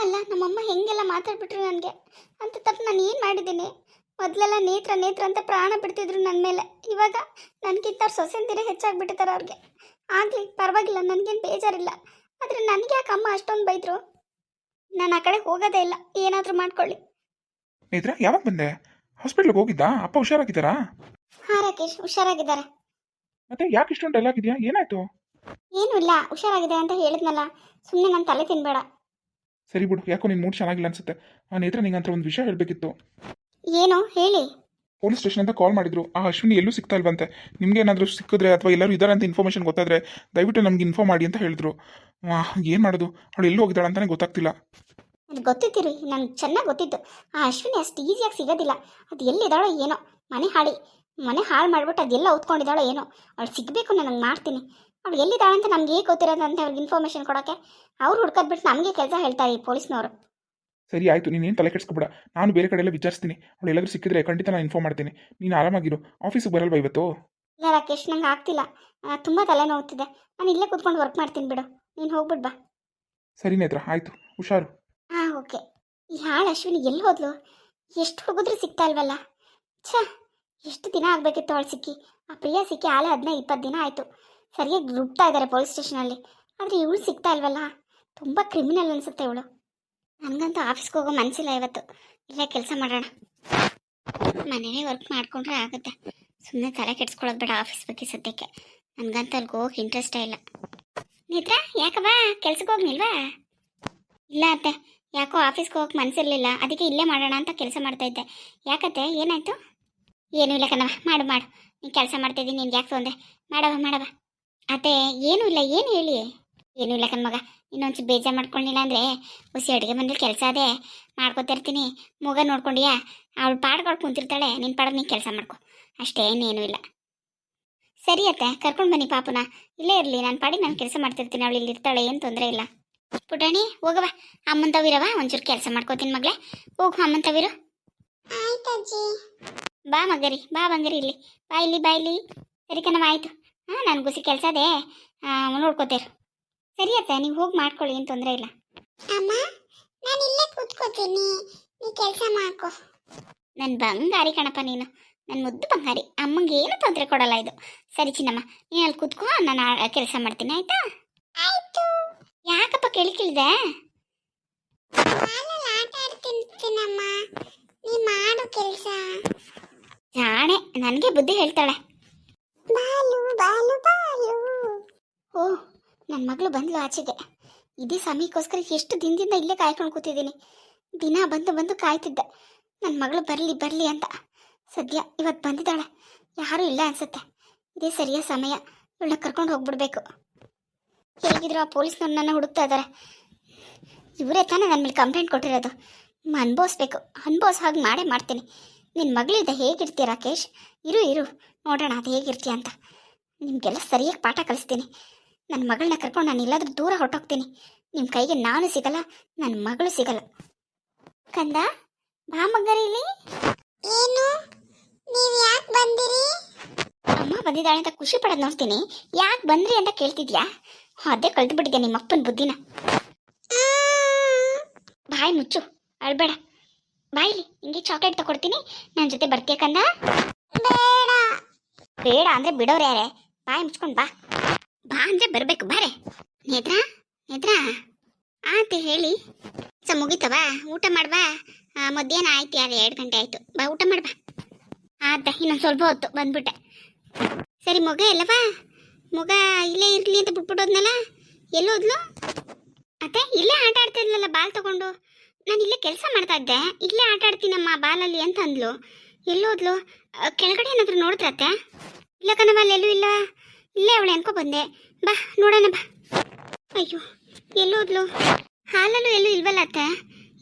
ಅಲ್ಲ ನಮ್ಮಮ್ಮ ಹೆಂಗೆಲ್ಲ ಮಾತಾಡ್ಬಿಟ್ರು ನನಗೆ. ಅಂತ ತಪ್ಪು ನಾನು ಏನು ಮಾಡಿದ್ದೀನಿ? ಮೊದಲೆಲ್ಲ ನೇತ್ರ ನೇತ್ರ ಅಂತ ಪ್ರಾಣ ಬಿಡ್ತಿದ್ರು ನನ್ನ ಮೇಲೆ. ಇವಾಗ ನನಗಿಂತ ಅವ್ರ ಸೊಸೆಂದಿರೇ ಹೆಚ್ಚಾಗ್ಬಿಟ್ಟಿದ್ದಾರೆ ಅವ್ರಿಗೆ. ಆಗಲಿ ಪರವಾಗಿಲ್ಲ ನನಗೇನು ಬೇಜಾರಿಲ್ಲ. ಆದರೆ ನನಗೆ ಯಾಕೆ ಅಮ್ಮ ಅಷ್ಟೊಂದು ಬೈದರು? ನಾನು ಆ ಕಡೆ ಹೋಗೋದೇ ಇಲ್ಲ. ಏನಾದರೂ ಮಾಡ್ಕೊಳ್ಳಿ. ನೇತ್ರ ಯಾವಾಗ ಬಂದೆ? ಹಾಸ್ಪಿಟ್ಲಿಗೆ ಹೋಗಿದ್ದಾ? ಅಪ್ಪ ಹುಷಾರಾಗಿದ್ದಾರಾ? ಹಾಂ ರಾಕೇಶ್ ಹುಷಾರಾಗಿದ್ದಾರೆ. ಮತ್ತೆ ಯಾಕೆ ಇಷ್ಟೊಂದು ಡಲ್ ಆಗಿದೆಯಾ? ಏನಾಯ್ತು? ಏನೂ ಇಲ್ಲ ಹುಷಾರಾಗಿದೆ ಅಂತ ಹೇಳಿದ್ನಲ್ಲ. ಸುಮ್ಮನೆ ನನ್ನ ತಲೆ ತಿನ್ಬೇಡ. ಸರಿ ಬಿಡು ಯಾಕೋ ನಿನ್ನ ಮೂಡ್ ಚೆನ್ನಾಗಿಲ್ಲ ಅನ್ಸುತ್ತೆ. ಆ ನಿಂಗೆ ಅಂತ ಒಂದು ವಿಷಯ ಹೇಳಬೇಕಿತ್ತು. ಏನು? ಹೇಳಿ. ಪೊಲೀಸ್ ಸ್ಟೇಷನ್ ಅಂತ ಕಾಲ್ ಮಾಡಿದ್ರು. ಆ ಅಶ್ವಿನಿ ಎಲ್ಲೂ ಸಿಗ್ತಾ ಇಲ್ವಂತೆ. ನಿಮ್ಗೆ ಏನಾದರೂ ಸಿಕ್ಕಿದ್ರೆ ಅಥವಾ ಎಲ್ಲರೂ ಇದ್ದಾರೆ ಅಂತ ಇನ್ಫಾರ್ಮೇಷನ್ ಗೊತ್ತಾದ್ರೆ ದಯವಿಟ್ಟು ನಮ್ಗೆ ಇನ್ಫಾರ್ಮ್ ಮಾಡಿ ಅಂತ ಹೇಳಿದ್ರು. ಏನು ಮಾಡೋದು? ಅವಳು ಎಲ್ಲೂ ಹೋಗಿದ್ದಾಳೆ ಅಂತಾನೆ ಗೊತ್ತಾಗ್ತಿಲ್ಲ. ಗೊತ್ತಿದ್ದೀರಿ ಗೊತ್ತಿತ್ತಿರಿ ನನಗೆ ಚೆನ್ನಾಗಿ ಗೊತ್ತಿತ್ತು. ಆ ಅಶ್ವಿನಿ ಅಷ್ಟು ಈಸಿಯಾಗಿ ಸಿಗೋದಿಲ್ಲ. ಅದು ಎಲ್ಲಿದ್ದಾಳೋ ಏನೋ. ಮನೆ ಹಾಳಿ. ಮನೆ ಹಾಳು ಮಾಡ್ಬಿಟ್ಟು ಅದೆಲ್ಲ ಓದ್ಕೊಂಡಿದ್ದಾಳೋ ಏನೋ. ಅವಳು ಸಿಗಬೇಕು ನನಗೆ ಮಾಡ್ತೀನಿ. ಅವಳು ಎಲ್ಲಿದ್ದಾಳೆ ಅಂತ ನಮ್ಗೆ ಹೇಗೆ ಗೊತ್ತಿರೋದು ಅಂತ ಅವ್ರಿಗೆ ಇನ್ಫಾರ್ಮೇಶನ್ ಕೊಡೋಕ್ಕೆ ಅವ್ರು ಹುಡ್ಕೋದ್ಬಿಟ್ಟು ನಮಗೆ ಕೆಲಸ ಹೇಳ್ತಾರೆ ಈ ಪೊಲೀಸ್ನವರು. ಸರಿ ಆಯಿತು. ನೀನೇನು ತಲೆ ಕೆಡಿಸ್ಕೊಬೇಡ. ನಾನು ಬೇರೆ ಕಡೆ ಎಲ್ಲ ವಿಚಾರಿಸ್ತೀನಿ. ಅವಳು ಎಲ್ಲಾದರೂ ಸಿಕ್ಕಿದ್ರೆ ಖಂಡಿತ ನಾನು ಇನ್ಫಾರ್ಮ್ ಮಾಡ್ತೀನಿ. ನೀನು ಆರಾಮಾಗಿರು. ಆಫೀಸಿಗೆ ಬರಲ್ವಾ ಇವತ್ತು? ಇಲ್ಲ ರಾಕೇಶ್ ನಂಗೆ ಆಗ್ತಿಲ್ಲ. ತುಂಬ ತಲೆನೋವ್ತಿದೆ. ನಾನು ಇಲ್ಲೇ ಕೂತ್ಕೊಂಡು ವರ್ಕ್ ಮಾಡ್ತೀನಿ ಬಿಡು. ನೀನು ಹೋಗ್ಬಿಟ್ಟು ಬಾ. ಸರಿ ನೇತ್ರ ಆಯಿತು. ಹುಷಾರು. ಹಾಂ ಓಕೆ. ಈ ಹಾಳು ಅಶ್ವಿನಿ ಎಲ್ಲಿ ಹೋದ್ಲು? ಎಷ್ಟು ಹುಡುಗಿದ್ರು ಸಿಗ್ತಾ ಇಲ್ವಲ್ಲ? ಛ ಎಷ್ಟು ದಿನ ಆಗಬೇಕಿತ್ತು ಅವಳು ಸಿಕ್ಕಿ. ಆ ಪ್ರಿಯ ಸಿಕ್ಕಿ ಆಳೆ ಹದಿನೈದು ಇಪ್ಪತ್ತು ದಿನ ಆಯಿತು. ಸರಿಯಾಗಿ ರುಬ್ತಾ ಇದ್ದಾರೆ ಪೊಲೀಸ್ ಸ್ಟೇಷನಲ್ಲಿ. ಆದರೆ ಇವಳು ಸಿಗ್ತಾ ಇಲ್ವಲ್ಲ? ತುಂಬ ಕ್ರಿಮಿನಲ್ ಅನಿಸುತ್ತೆ ಇವಳು. ನನಗಂತೂ ಆಫೀಸ್ಗೆ ಹೋಗೋ ಮನಸ್ಸಿಲ್ಲ ಇವತ್ತು. ಇಲ್ಲೇ ಕೆಲಸ ಮಾಡೋಣ. ಮನೇಲೇ ವರ್ಕ್ ಮಾಡಿಕೊಂಡ್ರೆ ಆಗುತ್ತೆ. ಸುಮ್ಮನೆ ತಲೆ ಕೆಡ್ಸ್ಕೊಳ್ಳೋದು ಬೇಡ ಆಫೀಸ್ ಬಗ್ಗೆ ಸದ್ಯಕ್ಕೆ. ನನಗಂತೂ ಅಲ್ಲಿಗೆ ಹೋಗಕ್ಕೆ ಇಂಟ್ರೆಸ್ಟೇ ಇಲ್ಲ. ನೇತ್ರ ಯಾಕವ್ವ ಕೆಲ್ಸಕ್ಕೆ ಹೋಗ್ನಿಲ್ವಾ? ಇಲ್ಲ ಅತ್ತೆ. ಯಾಕೋ ಆಫೀಸ್ಗೆ ಹೋಗಕ್ಕೆ ಮನಸ್ಸಿರಲಿಲ್ಲ ಅದಕ್ಕೆ ಇಲ್ಲೇ ಮಾಡೋಣ ಅಂತ ಕೆಲಸ ಮಾಡ್ತಾ ಇದ್ದೆ. ಯಾಕತ್ತೆ, ಏನಾಯ್ತು? ಏನೂ ಇಲ್ಲ ಕಣವ ಮಾಡು ಮಾಡು. ನೀನು ಕೆಲಸ ಮಾಡ್ತಿದ್ದೀನಿ. ನಿನ್ಗೆ ಯಾಕೆ ತೊಂದರೆ? ಮಾಡವ ಮಾಡವ ಅತ್ತೆ ಏನೂ ಇಲ್ಲ ಏನು ಹೇಳಿ? ಏನೂ ಇಲ್ಲ ಕಣ್ಮಗ ಇನ್ನೊಂದು ಬೇಜಾರು ಮಾಡ್ಕೊಂಡಿಲ್ಲ ಅಂದರೆ ಹುಸಿ ಅಡುಗೆ ಮನೇಲಿ ಕೆಲಸ ಅದೇ ಮಾಡ್ಕೊತಿರ್ತೀನಿ ಮಗ ನೋಡ್ಕೊಂಡಿಯಾ? ಅವಳು ಪಾಡ್ಗಳು ಕುಂತಿರ್ತಾಳೆ ನಿನ್ ಪಾಡ ನೀನು ಕೆಲಸ ಮಾಡ್ಕೊ. ಅಷ್ಟೇ ಇನ್ನೇನೂ ಇಲ್ಲ. ಸರಿ ಅತ್ತೆ ಕರ್ಕೊಂಡು ಬನ್ನಿ ಪಾಪುನ. ಇಲ್ಲೇ ಇರಲಿ ನಾನು ಪಾಡಿ ನಾನು ಕೆಲಸ ಮಾಡ್ತಿರ್ತೀನಿ ಅವಳು ಇಲ್ಲಿ ಇರ್ತಾಳೆ ಏನು ತೊಂದರೆ ಇಲ್ಲ. ಪುಟಾಣಿ ಹೋಗವ ಅಮ್ಮಂತವಿರವ ಒಂಚೂರು ಕೆಲಸ ಮಾಡ್ಕೋತೀನಿ ಮಗಳೇ. ಹೋಗು ಅಮ್ಮಂತವಿರು ತವಿರು ಬಾ ಮಗರಿ ಬಾ ಬಂಗರಿ ಇಲ್ಲಿ. ಬಾ ಇಲ್ಲಿ ಬಾ ಇಲ್ಲಿ. ಸರಿ ಕಣವ ಆಯಿತು. ಹಾಂ ನಾನು ಗುಸಿ ಕೆಲಸ ಅದೇ. ನೋಡ್ಕೋತೀರ. ಸರಿ ಅತ್ತ ನೀವು ಹೋಗಿ ಮಾಡ್ಕೊಳ್ಳಿ ಏನು ತೊಂದರೆ ಇಲ್ಲ. ಅಮ್ಮ ನಾನು ಇಲ್ಲೇ ಕೂತ್ಕೋತೀನಿ. ನೀ ಕೆಲಸ ಮಾಡ್ಕೋ. ನನ್ನ ಬಂಗಾರಿ ಕಣಪ್ಪ ನೀನು. ನನ್ನ ಮುದ್ದು ಬಂಗಾರಿ. ಅಮ್ಮಂಗೆ ಏನು ತೊಂದರೆ ಕೊಡಲ್ಲ ಇದು. ಸರಿ ಚಿನ್ನಮ್ಮ ನೀನು ಅಲ್ಲಿ ಕೂತ್ಕೋ ನಾನು ಕೆಲಸ ಮಾಡ್ತೀನಿ ಆಯ್ತಾ? ಆಯ್ತು. ಯಾಕಪ್ಪ ಆಟ ಆಡ್ತಿರ್ತೀನಮ್ಮ ನೀ ಮಾಡು ಕೆಲಸ. ಜಾಣೆ ನನಗೆ ಬುದ್ಧಿ ಹೇಳ್ತಾಳೆ. ಬಾಲು ಬಾಲು. ಓ ನನ್ನ ಮಗಳು ಬಂದ್ಲು ಆಚೆಗೆ. ಇದೇ ಸಮಯಕ್ಕೋಸ್ಕರ ಎಷ್ಟು ದಿನದಿಂದ ಇಲ್ಲೇ ಕಾಯ್ಕೊಂಡು ಕೂತಿದ್ದೀನಿ. ದಿನ ಬಂದು ಬಂದು ಕಾಯ್ತಿದ್ದೆ. ನನ್ನ ಮಗಳು ಬರಲಿ ಬರಲಿ ಅಂತ. ಸದ್ಯ ಇವತ್ತು ಬಂದಿದ್ದಾಳೆ. ಯಾರೂ ಇಲ್ಲ ಅನ್ಸುತ್ತೆ. ಇದೇ ಸರಿಯ ಸಮಯ. ಇವಳನ್ನ ಕರ್ಕೊಂಡು ಹೋಗ್ಬಿಡ್ಬೇಕು. ಹೇಗಿದ್ರು ಆ ಪೊಲೀಸ್ನವ್ರು ನನ್ನ ಹುಡುಕ್ತಾ ಇದ್ದಾರೆ ಇವರೇ ತಾನೇ ನನ್ನ ಮೇಲೆ ಕಂಪ್ಲೇಂಟ್ ಕೊಟ್ಟಿರೋದು. ಅನ್ಭವಿಸ್ಬೇಕು. ಅನ್ಭವಿಸ್ ಹಾಗೆ ಮಾಡೇ ಮಾಡ್ತೀನಿ. ನಿನ್ನ ಮಗಳಿದ್ದ ಹೇಗಿರ್ತೀಯ ರಾಕೇಶ್? ಇರು ಇರು. ನೋಡೋಣ ಅದು ಹೇಗಿರ್ತೀಯ ಅಂತ. ನಿಮಗೆಲ್ಲ ಸರಿಯಾಗಿ ಪಾಠ ಕಲಿಸ್ತೀನಿ. ನನ್ನ ಮಗಳನ್ನ ಕರ್ಕೊಂಡು ನಾನು ಎಲ್ಲಾದ್ರೂ ದೂರ ಹೊರಟೋಗ್ತೀನಿ. ನಿಮ್ಮ ಕೈಗೆ ನಾನು ಸಿಗಲ್ಲ ನನ್ನ ಮಗಳು ಸಿಗಲ್ಲ. ಕಂದ ಬಾ ಮಗರಿ ಇಲ್ಲಿ ಏನು? ನೀವು ಯಾಕೆ ಬಂದಿರಿ? ಅಮ್ಮ ಬಂದಿದ್ದಾಳೆ ಅಂತ ಖುಷಿ ಪಡೋದು ನೋಡ್ತೀನಿ. ಯಾಕೆ ಬಂದ್ರಿ ಅಂತ ಕೇಳ್ತಿದ್ಯಾ? ಅದೇ ಕಳೆದು ಬಿಟ್ಟಿದ್ಯಾ ನಿಮ್ಮ ಅಪ್ಪನ ಬುದ್ಧಿನ? ಬಾಯ್ ಮುಚ್ಚು ಅಳ್ಬೇಡ. ಬಾಯಿಲಿ ಹಿಂಗೆ ಚಾಕ್ಲೇಟ್ ತಗೊಡ್ತೀನಿ ನನ್ನ ಜೊತೆ ಬರ್ತೀಯ ಕಂದ? ಬೇಡ. ಬೇಡ ಅಂದ್ರೆ ಬಿಡೋರು ಯಾರೇ? ಬಾಯ್ ಮುಚ್ಕೊಂಡು ಬಾ. ಬಾ ಅಂದ್ರೆ ಬರಬೇಕು, ಬಾರೆ. ನೇತ್ರಾ, ನೇತ್ರ. ಆಯ್ತು ಹೇಳಿ. ಸ ಮುಗಿತವಾ? ಊಟ ಮಾಡ್ಬಾ ಮಧ್ಯಾಹ್ನ ಆಯ್ತು ಯಾರು? ಎರಡು ಗಂಟೆ ಆಯ್ತು. ಬಾ, ಊಟ ಮಾಡ್ಬಾ ಆತ, ಇನ್ನೊಂದು ಸ್ವಲ್ಪ ಹೊತ್ತು ಬಂದ್ಬಿಟ್ಟೆ. ಸರಿ, ಮಗ ಎಲ್ಲವಾ? ಮಗ ಇಲ್ಲೇ ಇರಲಿ ಅಂತ ಬಿಟ್ಬಿಟ್ಟೋದ್ನಲ್ಲ ಎಲ್ಲೋದ್ಲು ಅತ್ತೆ, ಇಲ್ಲೇ ಆಟ ಆಡ್ತಾ ಇದ್ಲಲ್ಲ, ಬಾಲ್ ತಗೊಂಡು. ನಾನು ಇಲ್ಲೇ ಕೆಲಸ ಮಾಡ್ತಾ ಇದ್ದೆ. ಇಲ್ಲೇ ಆಟ ಆಡ್ತೀನಮ್ಮ, ಬಾಲಲ್ಲಿ ಅಂತ ಅಂದ್ಲು. ಎಲ್ಲೋದ್ಲು ಕೆಳಗಡೆ ಏನಾದ್ರು ನೋಡಿದ್ರತ್ತೆ ಇಲ್ಲ ಕಣವ ಅಲ್ಲೆಲ್ಲೂ ಇಲ್ಲ ಇಲ್ಲೇ ಅವಳೆ ಅನ್ಕೊ ಬಂದೆ. ಬಾ, ನೋಡೋಣ ಬಾ. ಅಯ್ಯೋ ಎಲ್ಲೋದ್ಲು ಹಾಲಲ್ಲೂ ಎಲ್ಲೂ ಇಲ್ವಲ್ಲ ಅತ್ತೆ?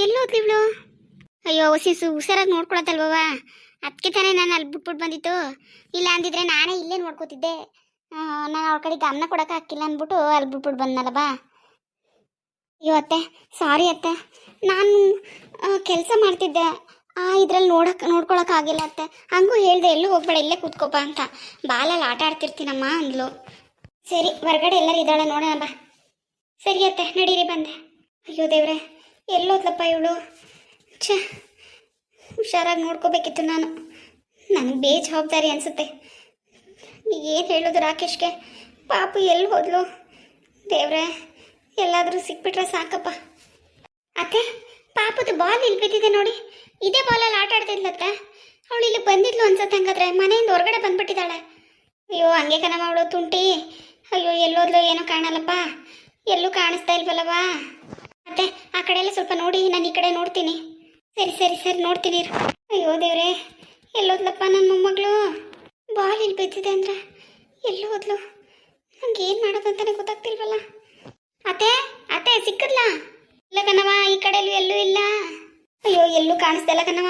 ಎಲ್ಲೋದ್ಲು ಇವಳು? ಅಯ್ಯೋ ಹೊಸಿಸು ಹುಷಾರಾಗಿ ನೋಡ್ಕೊಳತ್ತಲ್ವವ ಅದಕ್ಕೆ ತಾನೇ ನಾನು ಅಲ್ಲಿ ಬಿಟ್ಬಿಟ್ಟು ಬಂದಿತ್ತು ಇಲ್ಲ ಅಂದಿದ್ರೆ ನಾನೇ ಇಲ್ಲೇ ನೋಡ್ಕೋತಿದ್ದೆ. ನಾನು ಅವ್ರ ಕಡೆ ಗಮನ ಕೊಡೋಕೆ ಹಾಕಿಲ್ಲ ಅಂದ್ಬಿಟ್ಟು ಅಲ್ಲಿ ಬಿಟ್ಬಿಟ್ಟು ಬಂದನಲ್ಲ ಬಾ. ಅಯ್ಯೋ ಅತ್ತೆ ಸಾರಿ ಅತ್ತೆ. ನಾನು ಕೆಲಸ ಮಾಡ್ತಿದ್ದೆ. ಆ, ಇದ್ರಲ್ಲಿ ನೋಡಕ್ ನೋಡ್ಕೊಳಕ್ ಆಗಿಲ್ಲ ಅತ್ತೆ. ಹಂಗೂ ಹೇಳ್ದೆ, ಎಲ್ಲೂ ಹೋಗ್ಬೇಡ, ಇಲ್ಲೇ ಕೂತ್ಕೋಪ ಅಂತ. ಬಾಲಲ್ಲಿ ಆಟ ಆಡ್ತಿರ್ತೀನಮ್ಮ ಅಂದ್ಲು. ಸರಿ, ಹೊರಗಡೆ ಎಲ್ಲರೂ ಇದ್ದಾಳೆ, ನೋಡೋಣ ಬಾ. ಸರಿ ಅತ್ತೆ, ನಡೀರಿ, ಬಂದೆ. ಅಯ್ಯೋ ದೇವ್ರೆ, ಎಲ್ಲೋದ್ಲಪ್ಪ ಇವಳು? ಛ, ಹುಷಾರಾಗಿ ನೋಡ್ಕೋಬೇಕಿತ್ತು ನಾನು. ನನಗೆ ಬೇಜವಾಬ್ದಾರಿ ಅನಿಸುತ್ತೆ. ಏನು ಹೇಳೋದು ರಾಕೇಶ್ಗೆ? ಪಾಪು ಎಲ್ಲಿ ಹೋದ್ಲು? ದೇವ್ರೆ, ಎಲ್ಲಾದರೂ ಸಿಕ್ಬಿಟ್ರೆ ಸಾಕಪ್ಪ. ಅತ್ತೆ ಪಾಪದ ಬಾಲ್ ಇಲ್ಲಿ ಬಿದ್ದಿದೆ ನೋಡಿ. ಇದೇ ಬಾಲಲ್ಲಿ ಆಟ ಆಡ್ತಿದ್ಲತ್ತ ಅವಳು ಇಲ್ಲಿ ಬಂದಿದ್ಲು ಅನ್ಸತ್ತೆ ಹಂಗಾದ್ರೆ. ಮನೆಯಿಂದ ಹೊರಗಡೆ ಬಂದ್ಬಿಟ್ಟಿದ್ದಾಳೆ. ಅಯ್ಯೋ, ಹಂಗೆ ಕಣಮ್ಮ ಅವಳು ತುಂಟಿ. ಅಯ್ಯೋ, ಎಲ್ಲೋದ್ಲು ಏನೋ ಕಾಣಲ್ಲಪ್ಪ. ಎಲ್ಲೂ ಕಾಣಿಸ್ತಾ ಇಲ್ವಲ್ಲವಾ ಮತ್ತೆ ಆ ಕಡೆ ಎಲ್ಲ ಸ್ವಲ್ಪ ನೋಡಿ, ನಾನು ಈ ಕಡೆ ನೋಡ್ತೀನಿ. ಸರಿ ಸರಿ ಸರಿ, ನೋಡ್ತೀನಿ ಅಯ್ಯೋ ದೇವ್ರೆ, ಎಲ್ಲೋದ್ಲಪ್ಪ ನನ್ನ ಮೊಮ್ಮಗಳು. ಬಾಲ್ ಇಲ್ಲಿ ಬಿದ್ದಿದೆ ಅಂದ್ರೆ ಎಲ್ಲೋದ್ಲು. ನಂಗೆ ಏನು ಮಾಡೋದು ಅಂತಾನೆ ಗೊತ್ತಾಗ್ತಿಲ್ವಲ್ಲ. ಅತ್ತೆ ಅತ್ತೆ, ಸಿಕ್ಕದ್ಲಾ? ಇಲ್ಲ ಕಣವ ಈ ಕಡೆಯಲ್ಲೂ ಎಲ್ಲೂ ಇಲ್ಲ. ಅಯ್ಯೋ, ಎಲ್ಲೂ ಕಾಣಿಸ್ತಾ ಇಲ್ಲ ಕಣವ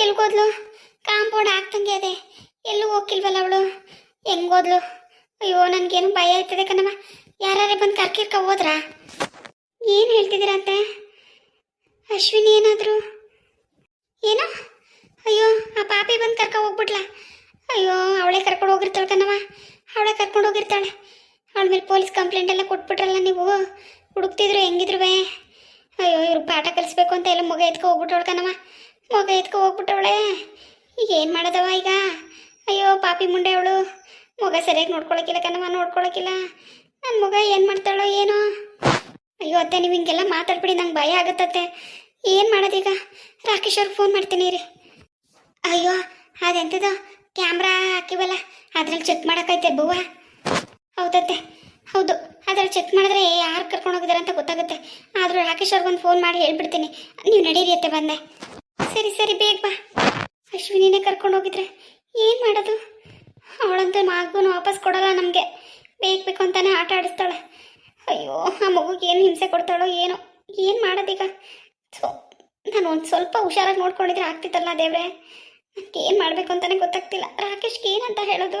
ಎಲ್ಗೋದ್ಲು ಕಾಂಪೌಂಡ್ ಹಾಕ್ತಂಗೆ ಅದೇ ಎಲ್ಲೂ ಹೋಗಿಲ್ವಲ್ಲ ಅವಳು? ಹೆಂಗೋದ್ಲು ಅಯ್ಯೋ, ನನಗೇನು ಭಯ ಆಯ್ತದೆ ಕಣವ ಯಾರೇ ಬಂದು ಕರ್ಕಿರ್ಕ ಹೋದ್ರಾ? ಏನು ಹೇಳ್ತಿದ್ದೀರಂತೆ ಅಶ್ವಿನಿ ಏನಾದರೂ? ಏನೋ? ಅಯ್ಯೋ, ಆ ಪಾಪಿ ಬಂದು ಕರ್ಕ ಹೋಗ್ಬಿಟ್ಲ? ಅಯ್ಯೋ, ಅವಳೇ ಕರ್ಕೊಂಡು ಹೋಗಿರ್ತಾಳೆ ಕಣವ ಅವಳೇ ಕರ್ಕೊಂಡು ಹೋಗಿರ್ತಾಳೆ. ಅವಳ ಮೇಲೆ ಪೊಲೀಸ್ ಕಂಪ್ಲೇಂಟ್ ಎಲ್ಲ ಕೊಟ್ಬಿಟ್ರಲ್ಲ ನೀವು? ಹುಡುಕ್ತಿದ್ರು ಹೆಂಗಿದ್ರು ಅಯ್ಯೋ, ಇವ್ರು ಪಾಠ ಕಲಿಸ್ಬೇಕು ಅಂತ ಎಲ್ಲ ಮಗ ಎತ್ಕೊ ಹೋಗ್ಬಿಟ್ಟವಳು ಕಣಮ್ಮ. ಮಗ ಎತ್ಕೊ ಹೋಗ್ಬಿಟ್ಟವಳೆ. ಈಗ ಏನು ಮಾಡೋದವ ಈಗ? ಅಯ್ಯೋ, ಪಾಪಿ ಮುಂಡೆ ಅವಳು. ಮಗ ಸರಿಯಾಗಿ ನೋಡ್ಕೊಳಕಿಲ್ಲ ಕಣಮ್ಮ, ನೋಡ್ಕೊಳಕಿಲ್ಲ. ನನ್ನ ಮಗ ಏನು ಮಾಡ್ತಾಳೋ ಏನೋ. ಅಯ್ಯೋ, ಅತ್ತೆ, ನೀವು ಹಿಂಗೆಲ್ಲ ಮಾತಾಡ್ಬಿಡಿ, ನಂಗೆ ಭಯ ಆಗುತ್ತತ್ತೆ ಏನು ಮಾಡೋದೀಗ ರಾಕೇಶ್ ಅವ್ರಿಗೆ ಫೋನ್ ಮಾಡ್ತೀನಿ ರೀ ಅಯ್ಯೋ ಅದೆಂಥದ್ದು ಕ್ಯಾಮ್ರಾ ಹಾಕಿವಲ್ಲ. ಅದ್ರಲ್ಲಿ ಚೆಕ್ ಮಾಡೋಕ್ಕೈತೆ ಬವ್ವ ಹೌದತ್ತೆ. ಹೌದು ಆದರೆ ಚೆಕ್ ಮಾಡಿದ್ರೆ ಯಾರು ಕರ್ಕೊಂಡು ಹೋಗಿದ್ದಾರೆ ಅಂತ ಗೊತ್ತಾಗುತ್ತೆ. ಆದರೂ ರಾಕೇಶ್ ಅವ್ರಿಗೊಂದು ಫೋನ್ ಮಾಡಿ ಹೇಳ್ಬಿಡ್ತೀನಿ. ನೀವು ನಡೀರಿ ಅತ್ತೆ ಬಂದೆ. ಸರಿ ಸರಿ, ಬೇಗ ಬಾ. ಅಶ್ವಿನಿನೇ ಕರ್ಕೊಂಡು ಹೋಗಿದ್ರೆ ಏನು ಮಾಡೋದು? ಅವಳಂತೂ ಮಗುನ ವಾಪಸ್ ಕೊಡಲ್ಲ ನಮಗೆ. ಬೇಕು ಬೇಕು ಅಂತಾನೆ ಆಟ ಆಡಿಸ್ತಾಳೆ. ಅಯ್ಯೋ, ಆ ಮಗುಗೆ ಏನು ಹಿಂಸೆ ಕೊಡ್ತಾಳೋ ಏನೋ. ಏನು ಮಾಡೋದೀಗ? ಸೊ ನಾನು ಒಂದು ಸ್ವಲ್ಪ ಹುಷಾರಾಗಿ ನೋಡ್ಕೊಂಡಿದ್ರೆ ಆಗ್ತಿತ್ತಲ್ಲ ದೇವ್ರೆ. ಏನು ಮಾಡಬೇಕು ಅಂತಲೇ ಗೊತ್ತಾಗ್ತಿಲ್ಲ. ರಾಕೇಶ್ಗೆ ಏನಂತ ಹೇಳೋದು?